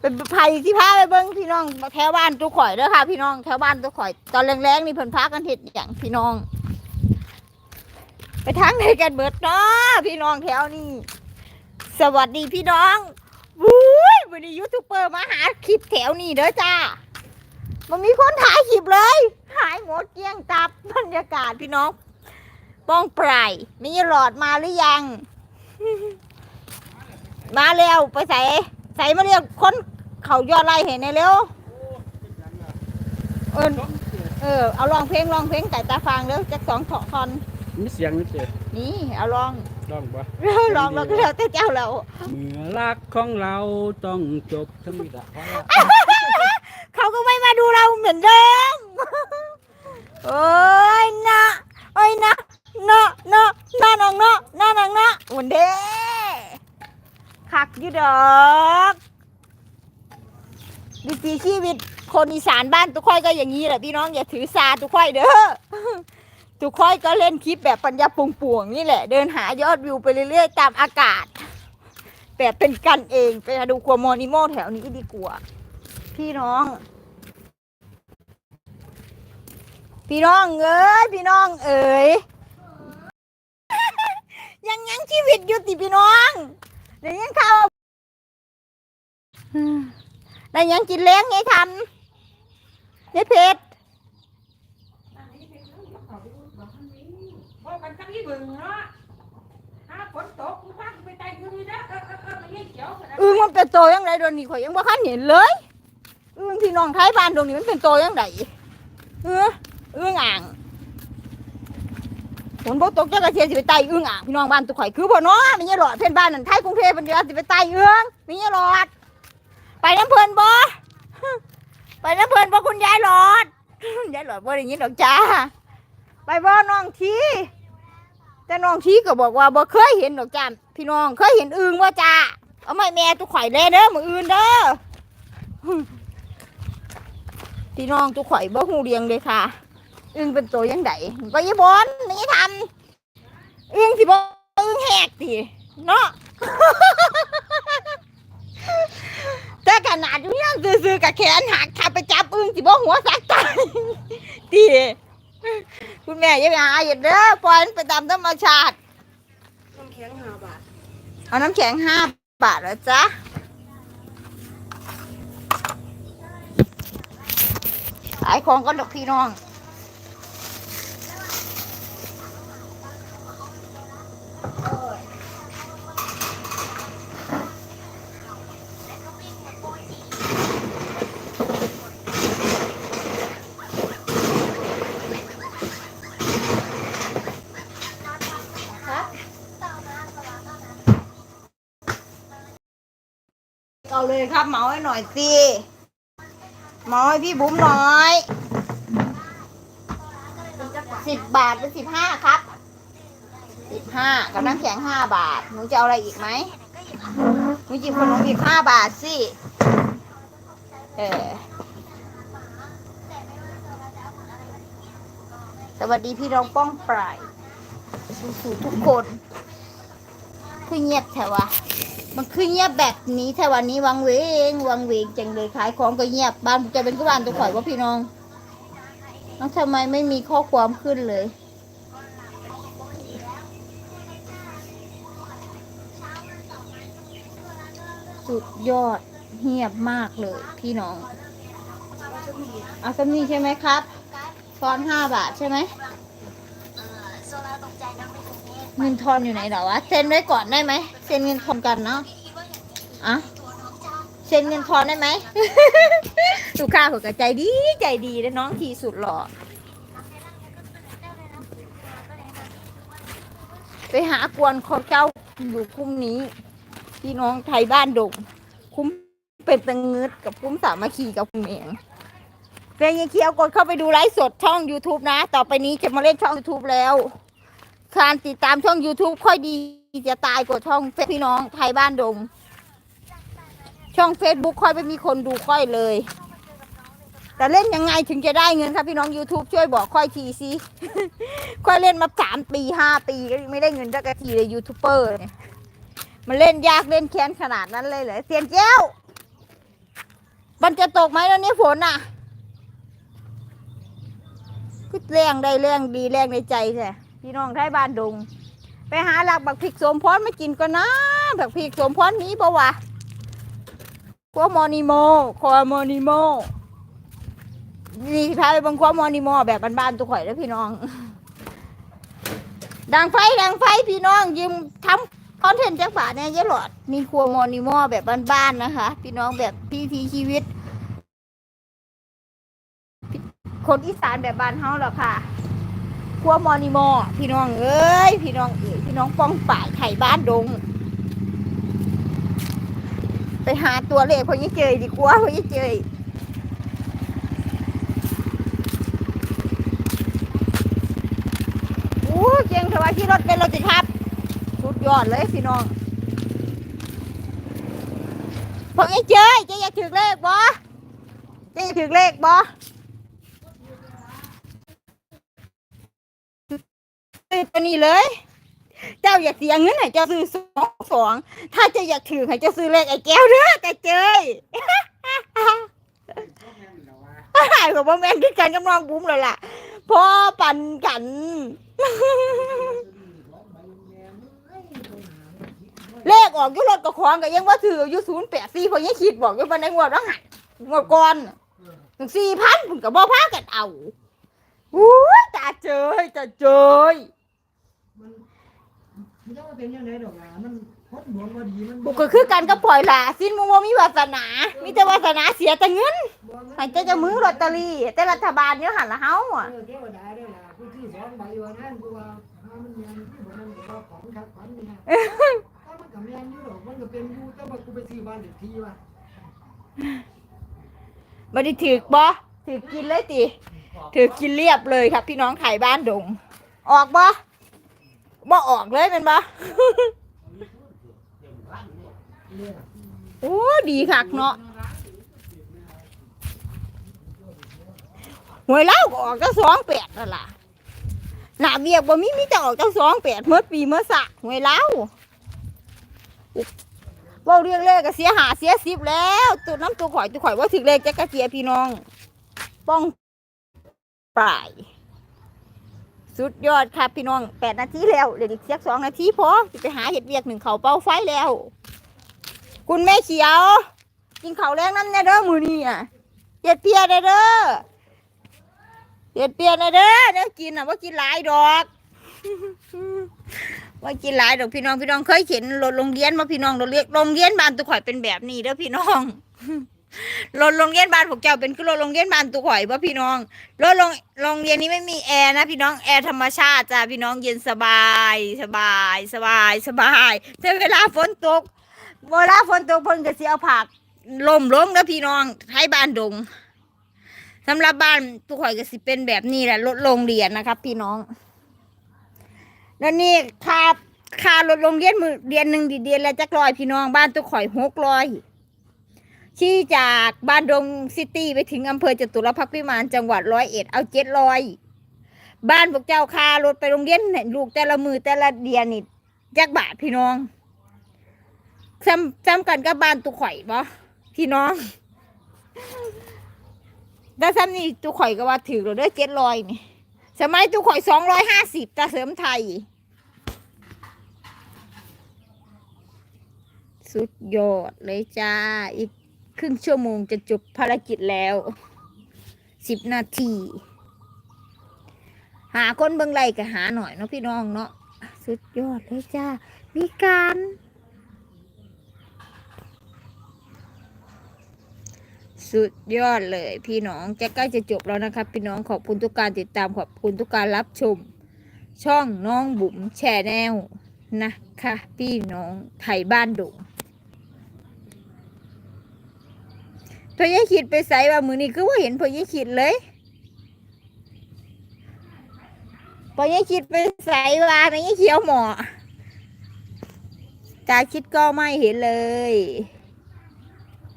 เป็นไผ่ที่พาไปเบิ้งพี่น้องแถวบ้านตุกข่อยเด้อค่ะ พี่น้องแถวบ้านตุกข่อย ตอนแรงๆนี่เพิ่นพากันเฮ็ดอย่างพี่น้อง ไปทางไหนกันเบิดเนาะพี่น้องแถวนี้สวัสดีพี่น้องวุ้ยวันนี้ยูทูบเบอร์มาหาคลิปแถวนี้เด้อจ้ามันมีคนถ่ายคลิปเลย หายหมดเกลี้ยงตับบรรยากาศพี่น้องป้องปลายมีหลอดมาหรือยัง มาเร็วไปใส่ ใส่มาเรียกคนเขายอดไล่เห็นในเร็วเออเออเอาลองเพลงลองเพลงไก่ตาฟางเร็วจักสองถอทอนมีเสียงนี่เจ๊นี่เอาลองลองบ่เร็วลองแล้วก็แล้วแต่เจ้าเราเมื่อรักของเราต้องจบทั้งนี้ละเพราะว่าเขาก็ไม่มาดูเราเหมือนเดิมโอ้ยนะโอ้ยนะเนาะเนาะเนาะน้องเนาะเนาะน้องเนาะวันเด้ คักอยูดอกวิถีชีวิตคนอีสานบ้านทุกค่อยก็อย่างนี้แหละพี่น้องอย่าถือสาทุกค่อยเด้อทุกค่อยก็เล่นคลิปแบบปัญญาปงป่วงนี่แหละ เดินหายอดวิวไปเรื่อยๆตามอากาศ แบบเป็นกันเองไปดูกัวโมอนิโมแถวนี้ดีกว่าพี่น้อง พี่น้องเอ้ยพี่น้องเอ๋ยยังยังชีวิตอยู่ติพี่น้อง เดี๋ยวยังเข้าอืมได้ยังกินเลี้ยงไงทำนี่เพชรบ่กันจังอีเบิ่งเนาะหาฝนตกกูพากูไปไต่อยู่นี่นะเออเออเออมันยังเขียวขนาดอึ้งมันเป็นโตยังไงโดนนี่ข่อยยังบ่คันเห็นเลยอึ้งพี่น้องไทยบ้านตรงนี้มันเป็นโตยังไงเอออึ้งอ่างฝ นบ่ตกจะกระเทียสิไปไต่อึ้งอ่างพี่น้องบ้านตุกข่อยคือบ่เนาะมีหยหลอดเพื่อนบ้านนั่นไทยกรุงเทพเป็นเดือนสิไปไต่เอื้งมีหยหลอด ไปน้ำเพลินบ่ไปน้ำเพลินบ่คุณยายหลอดยายหลอดบ่ได้ยินดอกจ้า ไปบ่น้องทีแต่น้องทีก็บอกว่าบ่เคยเห็นดอกจ้าพี่น้องเคยเห็นอึ่งว่าจ้าเอาไม่แม่ตุกข่อยเลยเด้อมืออื่นเด้อพี่น้องตุกข่อยบ่ฮู้เรียงเลยค่ะ อึ่งเป็นตัวยังไงก็ยี่บอนนี่ทำอึ่งสิบ่อึ่งแหกติเนาะแต่ขนาดอยู่ยังซื่อๆกับแขนหักถ้าไปจับอึ้งสิบ่หัวสักตายตีคุณแม่อย่าไปหาเห็ดเด้อปล่อยมันไปตามธรรมชาติน้ำแข็งห้าบาทเอาน้ำแข็งห้าบาทแล้วจ๊ะขายของก็ดอกพี่น้อง ครับเหมาให้หน่อยสิเหมาให้พี่บุ๋มหน่อยสิบบาทเป็นสิบห้าครับสิบห้ากับน้ำแข็งห้าบาทหนูจะเอาอะไรอีกไหมหนูจิบขนมอีกห้าบาทสิเออสวัสดีพี่น้องป้องปลายสู่ทุกคนคือเงียบแถวะ มันคือเงียบแบบนี้แต่วันนี้วังเวงวังเวงจังเลยขายของก็เงียบบ้านจะเป็นกุบ้านตัวข่อยว่าพี่น้องแล้วทำไมไม่มีข้อความขึ้นเลยสุดยอดเงียบมากเลยพี่น้องเอาสมีใช่ไหมครับทอนห้าบาทใช่ไหม เงินทอนอยู่ไหนเหรอวะเซ็นไว้ก่อนได้ไหมเซ็นเงินทอนกันเนาะอะเซ็นเงินทอนได้ไหม ลูกค้าผมก็ใจดีใจดีเลยน้องทีสุดหล่อไปหากวนขอเจ้าอยู่คุ้มนี้ พี่น้องไทยบ้านดงคุ้มเป็นตังเงืดกับคุ้มสามัคคีกับคุ้มเองเป็นยังเคียวกดเข้าไปดูไลฟ์สดช่อง YouTube นะ ต่อไปนี้จะมาเล่นช่อง YouTube แล้ว การติดตามช่อง YouTube ค่อยดีจะตายกว่าช่องเฟซพี่น้องไทยบ้านดง ช่อง Facebook ค่อยไม่มีคนดูค่อยเลย แต่เล่นยังไงถึงจะได้เงินครับพี่น้อง YouTube ช่วยบอกค่อยทีสิค่อยเล่นมาสามปีห้าปีก็ไม่ได้เงินสักทีเลยยูทูบเบอร์เนี่ยมันเล่นยากเล่นแค้นขนาดนั้นเลยเหรอเซียนเจ้ามันจะตกไหมแล้วนี้ฝนอะก็แรงได้แรงดีแรงในใจแท้ พี่น้องไทยบ้านดงไปหาหลักบักพริกสมพรมากินก็นะบักพริกสมพรนี้ปะวะขัวมอนิโมคอมอนิโมนี่พาไปบังขัวมอนิโมแบบบ้านๆตัวข่อยแล้วพี่น้อง ดังไฟดังไฟพี่น้องยืมทำคอนเทนต์จากฝาเนี่ยเยอะหลอด มีครัวมอนิโมแบบบ้านๆนะคะ พี่น้องแบบพิธีชีวิต คนอีสานแบบบ้านเฮาหรอค่ะ ครัวมอนิโมพี่น้องเอ้ยพี่น้องเอ้ยพี่น้องป้องป่ายไข่บ้านดง ไปหาตัวเลขพอยี่เจยดีกว่าพอยี่เจยโอ้เจียงสวัสดีรถเป็นรถจิครับสุดยอดเลยพี่น้องพอยี่เจยเจะอยากถือเลขบ่เจะอยากถือเลขบ่ ซื้อตัวนี้เลย เจ้าอยากเสียเงินให้เจ้าซื้อสองสอง ถ้าเจ้าอยากถือให้เจ้าซื้อเลขไอ้แก้วเด้อแต่เจยหายกับว่าแม่นคือกันกับน้องบุ้มเลยล่ะพ่อปั่นกันเลขออกยุรถกับของก็ยังว่าถืออยู่ศูนย์แปดสี่พอยังคิดบอกอยู่วันในงวดว่าหันงวดก่อนถึงสี่พันผมกับบ่พากันเอาอู้ตาเจยตาเจย มันมันจะมาเป็นยังไงดอกล่ะมันพดดวงบ่ดีมันบุกก็คือกันก็ปล่อยล่ะสิ้นมึงว่ามีวาสนา มีแต่วาสนาเสียแต่เงินให้เจ้าจะมือลอตเตอรี่ แต่รัฐบาลเนี่ยหันละเฮาอะเออเทวดาได้ล่ะกูที่สองใบวันนั้นกูว่าถ้ามันยังที่บ่มันก็ของคักฝันนี่นะถ้ามันก็แม่นอยู่ดอกมันก็เป็นอยู่แต่ว่ากูไปซื้อบ้านเด็กทีว่ะไม่ได้ถือกบ่ถือกินเลยติถือกินเรียบเลยครับพี่น้องไข่บ้านดงออกบ่ บ่ออกเลยเป็นบ่โอ้ดีคักเนาะหวยเล่าก็ออกเจ้าสองแปดนั่นล่ะหนาเวียกบ่มีมีแต่ออกเจ้าสองแปดเมื่อปีเมื่อสะหวยเล่าว่าเรื่องเลขก็เสียหาเสียสิบแล้วตัวน้ำตัวข่อยตัวข่อยว่าถึงเลขจะกระเจียพี่น้อง ป้องปลาย สุดยอดครับพี่น้องแปดนาทีแล้วเหลืออีกเสียสองนาทีพอจะไปหาเห็ดเวียกหนึ่งเขาเป้าไฟแล้ว คุณแม่เขียว กินเขาแรงน้ำแน่เด้อมือนี่อะเห็ดเปียเด้อเด้อเห็ดเปียเด้อเด้อเด้อกินอะว่ากินหลายดอกว่ากินหลายดอกพี่น้องพี่น้องเคยเห็นรถโรงเรียนมาพี่น้องรถเรียกโรงเรียนบ้านตุข่อยเป็นแบบนี้เด้อพี่น้อง รถโรงเรียนบ้านพวกเจ้าเป็นคือรถโรงเรียนบ้านตุข่อยว่าพี่น้องรถโรงโรงเรียนนี้ไม่มีแอร์นะพี่น้องแอร์ธรรมชาติจ้ะพี่น้องเย็นสบายสบายสบายสบายแต่เวลาฝนตกเวลาฝนตกเพิ่นก็สิเอาผักล่มแลงนะพี่น้องให้บ้านดงสำหรับบ้านตุข่อยก็สิเป็นแบบนี้แหละรถโรงเรียนนะครับ พี่น้องแล้วนี่ค่าค่ารถโรงเรียนมือเรียนหนึ่งดีเดียนและจักรอยพี่น้องบ้านตุข่อยหกร้อย ขี่จากบ้านดงซิตี้ไปถึงอำเภอจตุรพักษ์พิมานจังหวัดร้อยเอ็ดเอาเจ็ดร้อยบ้านพวกเจ้าคารถไปโรงเรียนเนี่ยลูกแต่ละมือแต่ละเดียนนี่จักบาทพี่น้องซ้ำซ้ำกันกับบ้านตุข่อยบ่พี่น้องแต่ซ้ำนี่ตุข่อยก็ว่าถือเราได้เจ็ดร้อยนี่สมัยตุข่อยสองร้อยห้าสิบตาเสริมไทย สุดยอดเลยจ้าอีก ครึ่งชั่วโมงจะจบภารกิจแล้วสิบนาที หาคนเบิ่งไรก็หาหน่อยเนาะพี่น้องเนาะสุดยอดเลยจ้า มีการสุดยอดเลยพี่น้องจะใกล้จะจบแล้วนะครับ พี่น้องขอบคุณทุกการติดตามขอบคุณทุกการรับชม ช่องน้องบุ๋มแชร์แนวนะคะ พี่น้องไทยบ้านดุง พอยายคิดไปใส่ว่ามือนี้คือว่าเห็นพอยายคิดเลยพอยายคิดไปใส่ว่าไม่ยายเขียวหมอตาคิดก็ไม่เห็นเลย